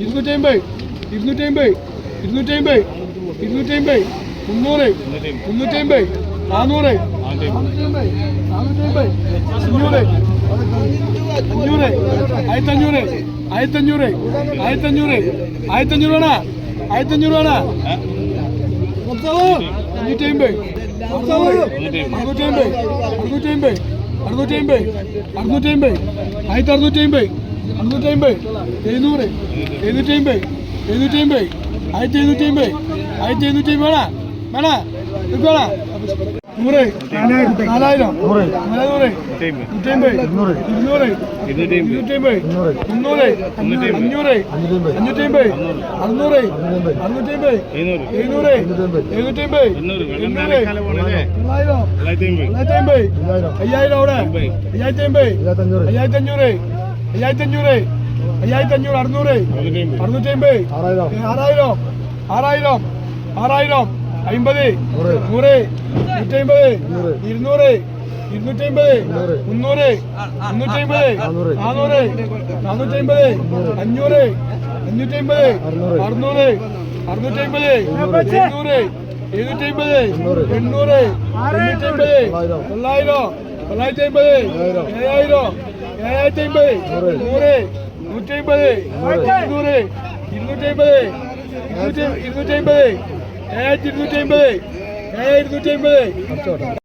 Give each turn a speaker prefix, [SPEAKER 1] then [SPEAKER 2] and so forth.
[SPEAKER 1] ഇരുന്നൂറ്റി അമ്പത് ഇരുന്നൂറ്റി അമ്പത് ഇരുന്നൂറ്റി അമ്പത് ഇരുന്നൂറ്റി അമ്പത് മുന്നൂറ് മുന്നൂറ്റി അമ്പത് നാനൂറ് നാനൂറ്റി അമ്പത് നാനൂറ്റി അമ്പത് അഞ്ഞൂറ് അഞ്ഞൂറ് ആയിരത്തഞ്ഞൂറ് ആയിരത്തഞ്ഞൂറ് ആയിരത്തഞ്ഞൂറ് ആയിരത്തഞ്ഞൂറ് വേണ ആയിരത്തഞ്ഞൂറ് വേണ അഞ്ഞൂറ്റി അമ്പത് അറുന്നൂറ്റി അമ്പത് അറുന്നൂറ്റി അമ്പത് അറുന്നൂറ്റി അമ്പത് അറുന്നൂറ്റി അമ്പത് ആയിരത്തി അറുന്നൂറ്റി എഴുന്നൂറ് ആയിരത്തി ആയിരത്തി വേണ? വേണ? നൂറ് നാലായിരം ഇരുന്നൂറ് മുന്നൂറ് അഞ്ഞൂറ് അറുന്നൂറ് എഴുന്നൂറ് എണ്ണൂറ് തൊള്ളായിരം തൊള്ളായിരത്തി അമ്പത്. അയ്യായിരം അവിടെ അയ്യായിരത്തി അമ്പത് അയ്യായിരത്തി അഞ്ഞൂറ് അയ്യായിരത്തി അഞ്ഞൂറ് അയ്യായിരത്തി അഞ്ഞൂറ് അറുന്നൂറ് അറുന്നൂറ്റി അമ്പത് ആറായിരം. ആറായിരം ആറായിരം അമ്പത് നൂറ്. നൂറ്റി അമ്പത് ഇരുന്നൂറ് ഇരുന്നൂറ്റി അമ്പത് മുന്നൂറ് മുന്നൂറ്റി അമ്പത് നാനൂറ് നാനൂറ്റി അമ്പത് അഞ്ഞൂറ് അഞ്ഞൂറ്റി അമ്പത് അറുന്നൂറ് അറുന്നൂറ്റി അമ്പത് എഴുന്നൂറ് എഴുന്നൂറ്റി അമ്പത് എണ്ണൂറ് എണ്ണൂറ്റി അമ്പത് തൊള്ളായിരം തൊള്ളായിരത്തി അമ്പത് ഏഴായിരം. ഏഴായിരത്തി അമ്പത് നൂറ്. നൂറ്റി അമ്പത് ഇരുന്നൂറ്. ഇരുന്നൂറ്റി അമ്പത് ഇരുന്നൂറ്റി ഇരുന്നൂറ്റി അമ്പത് ഏഴായിരത്തി ഇരുന്നൂറ്റി അമ്പത് ഏഴായിരത്തി ഇരുന്നൂറ്റി അമ്പത്